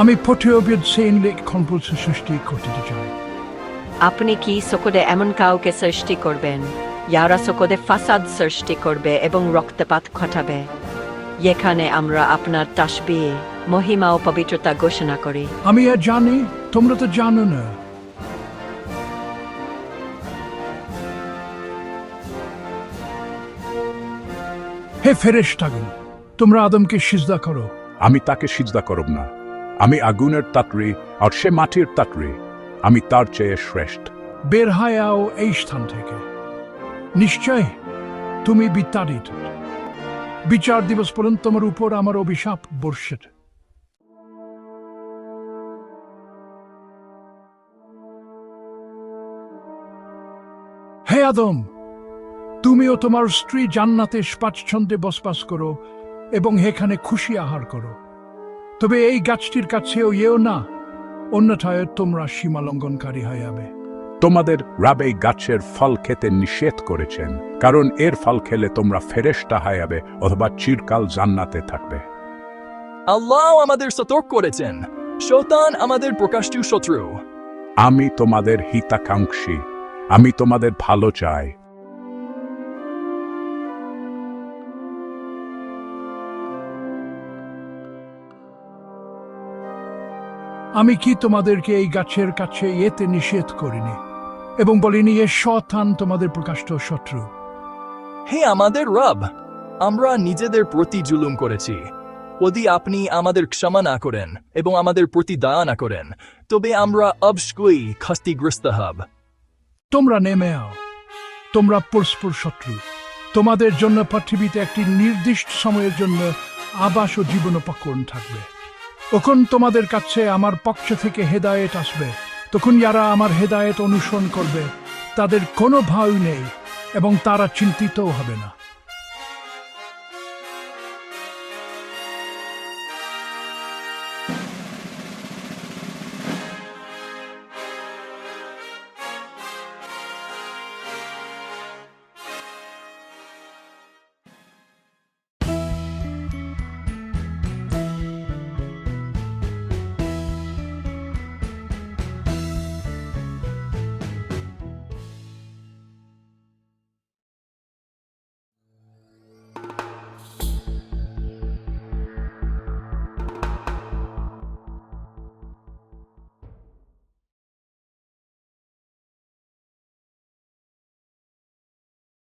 আমি ফটোবিদ সেইনলে কম্পালসি সৃষ্টি করতে চাই। আপনি কি সকলে এমন কাউকে সৃষ্টি করবেন? যারা সকলে ফাসাদ সৃষ্টি করবে এবং রক্তপাত ঘটাবে। এখানে আমরা আপনার তাসবি মহিমা ও পবিত্রতা ঘোষণা করি। আমি আর জানি তোমরা তো জানো না। হে ফেরেশতাগণ তোমরা আদমকে সিজদা করো। আমি তাকে সিজদা করব না। আমি আগুনের তাতরি আর সে মাটির তাতরি, আমি তার চেয়ে শ্রেষ্ঠ। বের হয়ে আও এই স্থান থেকে। নিশ্চয় তুমি বিতাড়িত। বিচার দিবস পর্যন্ত তোমার উপর আমার অভিশাপ বর্ষের হে আদম, তুমিও তোমার স্ত্রী জান্নাতে স্বাচ্ছন্দ্যে বসবাস করো এবং এখানে খুশি আহার করো। তবে এই গাছটির কাছেও এও না অন্যথায় তোমরা সীমালঙ্ঘনকারী হয়ে যাবে। তোমাদের রাবে গাছের ফল খেতে নিষেধ করেছেন কারণ এর ফল খেলে তোমরা ফেরেশতা হায়াবে অথবা চিরকাল জান্নাতে থাকবে। আল্লাহ আমাদের সতর্ক করেছেন শতান আমাদের প্রকাশ্য শত্রু। আমি তোমাদের হিতাকাঙ্ক্ষী আমি তোমাদের ভালো চাই। আমি কি তোমাদেরকে এই গাছের কাছে এতে নিষেধ করিনি? এবং বলিনি এ শতান তোমাদের প্রকাষ্ট শত্রু। হে আমাদের রব আমরা নিজেদের প্রতি জুলুম করেছি। যদি আপনি আমাদের ক্ষমা না করেন এবং আমাদের প্রতি দয়া না করেন তবে আমরা অবশ্যই ক্ষতিগ্রস্ত হব। তোমরা নেমে আও। তোমরা পরস্পর শত্রু। তোমাদের জন্য পৃথিবীতে একটি নির্দিষ্ট সময়ের জন্য আবাস ও জীবনোপকরণ থাকবে। তখন তোমাদের কাছে আমার পক্ষ থেকে হেদায়েত আসবে। তখন যারা আমার হেদায়েত অনুসরণ করবে, তাদের কোনো ভয় নেই এবং তারা চিন্তিতও হবে না।